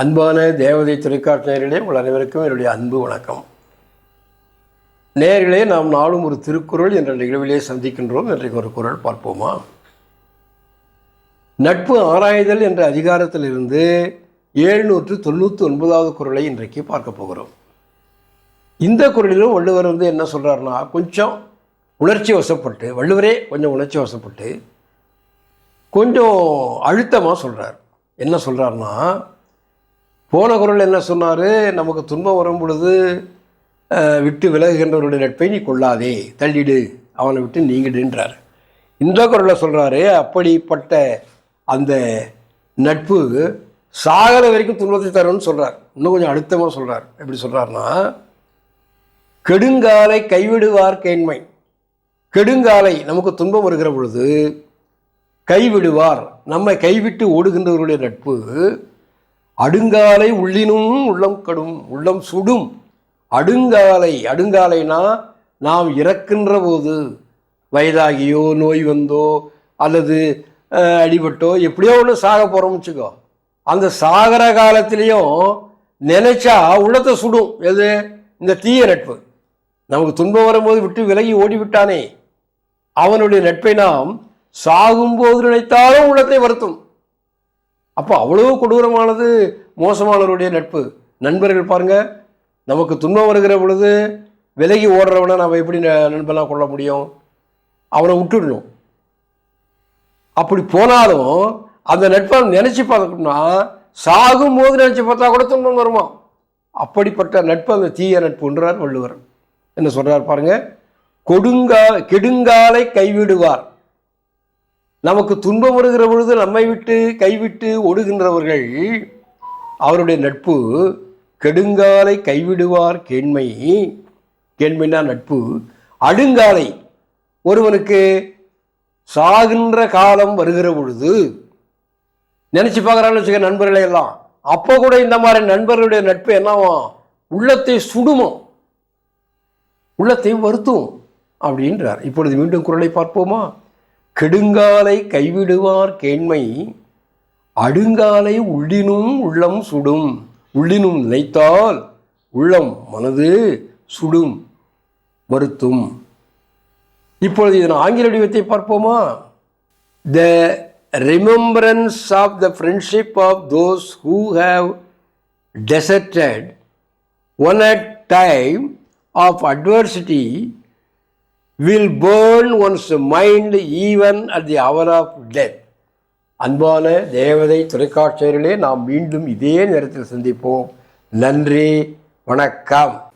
அன்பான தேவதை தொலைக்காட்சி நேயர்களே உங்கள் அனைவருக்கும் என்னுடைய அன்பு வணக்கம். நேயர்களே நாம் நாளும் ஒரு திருக்குறள் என்ற நிகழ்விலே சந்திக்கின்றோம். இன்றைக்கு ஒரு குறள் பார்ப்போமா? நட்பு ஆராய்தல் என்ற அதிகாரத்திலிருந்து ஏழுநூற்று தொண்ணூற்றி ஒன்பதாவது குறளை இன்றைக்கு பார்க்க போகிறோம். இந்த குறளிலும் வள்ளுவர் வந்து என்ன சொல்கிறாருன்னா கொஞ்சம் உணர்ச்சி வசப்பட்டு வள்ளுவரே கொஞ்சம் உணர்ச்சி வசப்பட்டு கொஞ்சம் அழுத்தமாக சொல்கிறார் என்ன சொல்கிறாருன்னா போன குரல் என்ன சொன்னார்? நமக்கு துன்பம் வரும் பொழுது விட்டு விலகுகின்றவருடைய நட்பை நீ கொள்ளாதே தள்ளிடு அவனை விட்டு நீங்கிடுன்றார் இந்த குரலை சொல்கிறாரு அப்படிப்பட்ட அந்த நட்பு சாகர வரைக்கும் துன்பத்தை தரும்னு சொல்கிறார் இன்னும் கொஞ்சம் அழுத்தமாக சொல்கிறார் எப்படி சொல்கிறாருன்னா கெடுங்காலை கைவிடுவார் கேண்மை. கெடுங்காலை நமக்கு துன்பம் வருகிற பொழுது கைவிடுவார். நம்மை கைவிட்டு ஓடுகின்றவருடைய நட்பு அடுங்காலை உள்ளினும் உள்ளம் கடும் உள்ளம் சுடும். அடுங்காலை அடுங்காலைனா நாம் இறக்கின்ற போது வயதாகியோ நோய் வந்தோ அல்லது அடிபட்டோ எப்படியோ ஒன்று சாக போகிறோம்னு வச்சுக்கோ. அந்த சாகர காலத்திலையும் நினைச்சா உள்ளத்தை சுடும். எது? இந்த தீய நட்பு. நமக்கு துன்பம் வரும்போது விட்டு விலகி ஓடிவிட்டானே. அவனுடைய நட்பை நாம் சாகும்போது நினைத்தாலும் உள்ளத்தை வருத்தும். அப்போ அவ்வளோ கொடூரமானது மோசமானவருடைய நட்பு. நண்பர்கள் பாருங்க நமக்கு துன்பம் வருகிற பொழுது விலகி ஓடுறவனை நம்ம எப்படி ந- நண்பனாக கொள்ள முடியும்? அவனை விட்டுடணும். அப்படி போனாலும் அந்த நட்பை நினச்சி பார்த்தோம்னா சாகும்போது நினச்சி பார்த்தா கூட துன்பம் வருமா? அப்படிப்பட்ட நட்பு அந்த தீய நட்புன்றார் வள்ளுவர். என்ன சொல்கிறார் பாருங்கள் கொடுங்கா கெடுங்காலை கைவிடுவார். நமக்கு துன்பம் வருகிற பொழுது நம்மை விட்டு கைவிட்டு ஓடுகின்றவர்கள் அவருடைய நட்பு கெடுங்காலை கைவிடுவார் கேண்மை. கேண்மைனா நட்பு. அடுங்காலை ஒருவனுக்கு சாகின்ற காலம் வருகிற பொழுது நினச்சி பார்க்குறான்னு வச்சுக்க நண்பர்களே எல்லாம் அப்போ கூட இந்த மாதிரி நண்பர்களுடைய நட்பு என்னவாம் உள்ளத்தை சுடுமோ? உள்ளத்தை வருத்தும் அப்படின்றார். இப்பொழுது மீண்டும் குரலை பார்ப்போமா? கெடுங்காலை கைவிடுவார் கேண்மை அடுங்காலை உள்ளினும் உள்ளம் சுடும். உள்ளினும் நினைத்தால் உள்ளம் மனது சுடும் வருத்தும். இப்பொழுது இதன் ஆங்கில வடிவத்தை பார்ப்போமா? The remembrance of the friendship of those who have deserted one at time of adversity will burn one's mind even at the hour of death அன்பான தேவதை தொலைக்காட்சியர்களே நாம் மீண்டும் இதே நேரத்தில் சந்திப்போம். நன்றி வணக்கம்.